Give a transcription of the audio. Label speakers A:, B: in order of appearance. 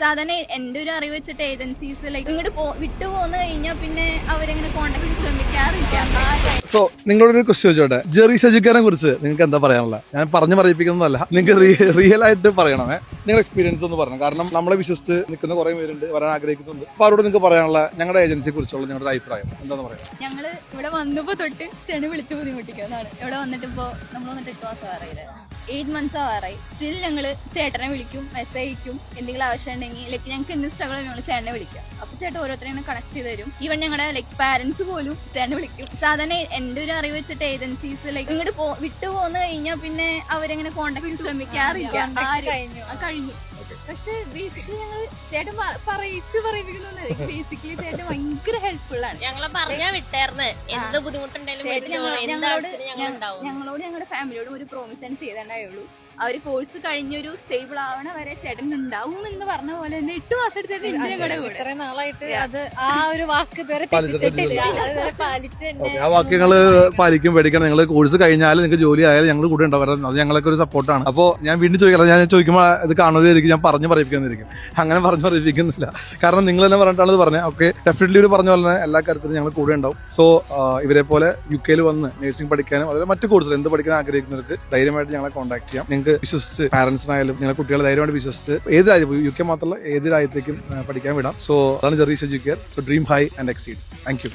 A: സാധാരണ എന്റെ ഒരു അറിവ് വെച്ചിട്ട് ഏജൻസീസ് ലൈക്ക് ഇങ്ങോട്ട് പോ വിട്ടു പോന്നു കഴിഞ്ഞാൽ പിന്നെ അവരെങ്ങനെ കോണ്ടാക്ട് ശ്രമിക്കാറില്ല.
B: സോ നിങ്ങളോടൊരു ക്വസ്റ്റ്യൻ ചോദിച്ചോട്ടെ? ജെറി സജിക്കാരെ കുറിച്ച് നിങ്ങൾക്ക് എന്താ പറയാനുള്ള ഞാൻ പറഞ്ഞു പറയിപ്പിക്കുന്നതല്ല നിങ്ങൾക്ക് റിയൽ ആയിട്ട് പറയണമേ. നിങ്ങളുടെ എക്സ്പീരിയൻസ് ഒന്ന് പറയണം. കാരണം നമ്മളെ വിശ്വസിച്ച് നിൽക്കുന്ന കുറെ പേരുണ്ട് വരാൻ ആഗ്രഹിക്കുന്നുണ്ട്. അപ്പൊ അവരോട് നിങ്ങൾക്ക് പറയാനുള്ള ഞങ്ങളുടെ ഏജൻസിയെ കുറിച്ചുള്ള നിങ്ങളുടെ അഭിപ്രായം എന്താന്ന് പറയാം?
A: ഞങ്ങൾ ഇവിടെ വന്നപ്പോ തൊട്ട് ചെണി വിളിച്ച് ബുദ്ധിമുട്ടിക്കുന്നതാണ്. ഇവിടെ വന്നിട്ട് ഇപ്പോ നമ്മൾ വന്നിട്ട് എട്ട് മാസം ആറായി എയ്റ്റ് മന്ത്സ് ആവാറായി. സ്റ്റിൽ ഞങ്ങൾ ചേട്ടനെ വിളിക്കും മെസ്സേജ് അയക്കും എന്തെങ്കിലും ആവശ്യം ഉണ്ടെങ്കിൽ ലൈക്ക് ഞങ്ങൾക്ക് എന്ത് സ്ട്രഗിൾ ഞങ്ങൾ ചേട്ടനെ വിളിക്കാം. അപ്പൊ ചേട്ടൻ ഓരോരുത്തരെ കണക്ട് ചെയ്ത് തരും. ഈവൻ ഞങ്ങളുടെ ലൈക്ക് പാരന്റ്സ് പോലും ചേട്ടനെ വിളിക്കും. സാധാരണ എന്റെ ഒരു അറിവ് വെച്ചിട്ട് ഏജൻസീസ് ലൈക്ക് ഇങ്ങോട്ട് പോ വിട്ടു പോന്നു കഴിഞ്ഞാൽ പിന്നെ അവരെങ്ങനെ കോണ്ടാക്ട് ശ്രമിക്കാറില്ല. കഴിഞ്ഞു. പക്ഷെ ബേസിക്കലി ഞങ്ങൾ ചേട്ടൻ പറയിച്ചു പറയിപ്പിക്കുന്നുണ്ട്. ബേസിക്കലി ചേട്ടൻ ഭയങ്കര ഹെൽപ്ഫുൾ ആണ്.
C: ഞങ്ങളെ പറഞ്ഞാ വിട്ടായിരുന്നു. എന്ത് ബുദ്ധിമുട്ടുണ്ടെങ്കിലും
A: ഞങ്ങളോട് ഞങ്ങളോട് ഫാമിലിയോടും ഒരു പ്രോമിസ് ചെയ്തണ്ടായുള്ളൂ. അവർ കോഴ്സ് കഴിഞ്ഞൊരു സ്റ്റേബിൾ ആവണ വരെ ചേട്ടൻ ഉണ്ടാവും എന്ന് പറഞ്ഞ പോലെ തന്നെ എട്ട് മാസം എടുത്ത് ചേട്ടൻ കൂടെ കൂടെ.
D: നാളായിട്ട് അത് ആ ഒരു വാക്ക് ഇതുവരെ. തെറ്റിച്ചിട്ടില്ല. പാലിച്ച്
B: ആ വാക്യങ്ങൾ പാലിക്കും പേടിക്കണം. നിങ്ങൾ കോഴ്സ് കഴിഞ്ഞാൽ നിങ്ങൾക്ക് ജോലി ആയാലും ഞങ്ങൾ കൂടെ ഉണ്ടാവും. അത് ഞങ്ങൾക്ക് ഒരു സപ്പോർട്ടാണ് അപ്പോൾ ഞാൻ വീണ്ടും ചോദിക്കണം ഞാൻ ചോദിക്കുമ്പോൾ ഇത് കാണുന്നതായിരിക്കും. ഞാൻ പറഞ്ഞു പറയിപ്പിക്കുന്നതായിരിക്കും. അങ്ങനെ പറഞ്ഞു പറയിപ്പിക്കുന്നില്ല. കാരണം നിങ്ങൾ തന്നെ പറഞ്ഞിട്ടാണ് ഇത് പറഞ്ഞത്. ഓക്കെ ഡെഫിനറ്റ്ലി ഒരു പറഞ്ഞ പോലെ തന്നെ എല്ലാ കാര്യത്തിലും ഞങ്ങൾ കൂടെ ഉണ്ടാവും. സോ ഇവരെ പോലെ യു കെയിൽ വന്ന് നഴ്സിംഗ് പഠിക്കാനും അതുപോലെ മറ്റു കോഴ്സുകൾ എന്ത് പഠിക്കാൻ ആഗ്രഹിക്കുന്നവർക്ക് ധൈര്യമായിട്ട് ഞങ്ങളെ കോൺടാക്ട് ചെയ്യാം. നിങ്ങൾക്ക് വിശ്വസിച്ച് പാരന്റ്സിനായാലും നിങ്ങളെ കുട്ടികളെ ധൈര്യമായിട്ട് വിശ്വസിച്ച് ഏത് രാജ്യം യു കെ മാത്രമല്ല ഏത് രാജ്യത്തേക്കും പഠിക്കാൻ വിടാം. സോ അതാണ് Jerry's care so dream high and exceed thank you